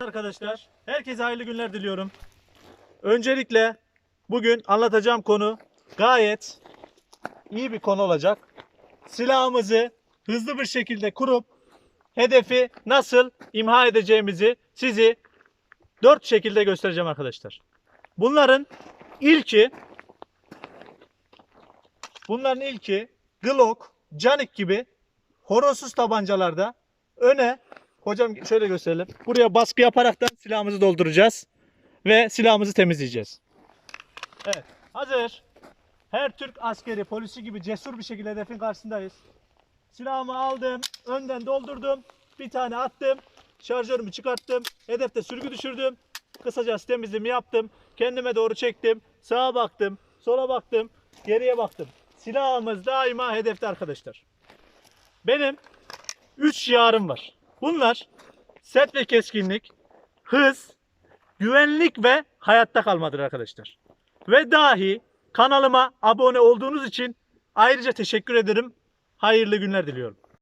Arkadaşlar, herkese hayırlı günler diliyorum. Öncelikle bugün anlatacağım konu gayet iyi bir konu olacak. Silahımızı hızlı bir şekilde kurup hedefi nasıl imha edeceğimizi sizi dört şekilde göstereceğim arkadaşlar. Bunların ilki bunların ilki Glock, Canik gibi horozsuz tabancalarda öne hocam şöyle gösterelim. Buraya baskı yaparaktan silahımızı dolduracağız ve silahımızı temizleyeceğiz. Evet, hazır. Her Türk askeri, polisi gibi cesur bir şekilde hedefin karşısındayız. Silahımı aldım, önden doldurdum, bir tane attım, şarjörümü çıkarttım, hedefte sürgü düşürdüm. Kısaca temizliğimi yaptım, kendime doğru çektim, sağa baktım, sola baktım, geriye baktım. Silahımız daima hedefte arkadaşlar. Benim 3 şiarım var. Bunlar set ve keskinlik, hız, güvenlik ve hayatta kalmadır arkadaşlar. Ve dahi kanalıma abone olduğunuz için ayrıca teşekkür ederim. Hayırlı günler diliyorum.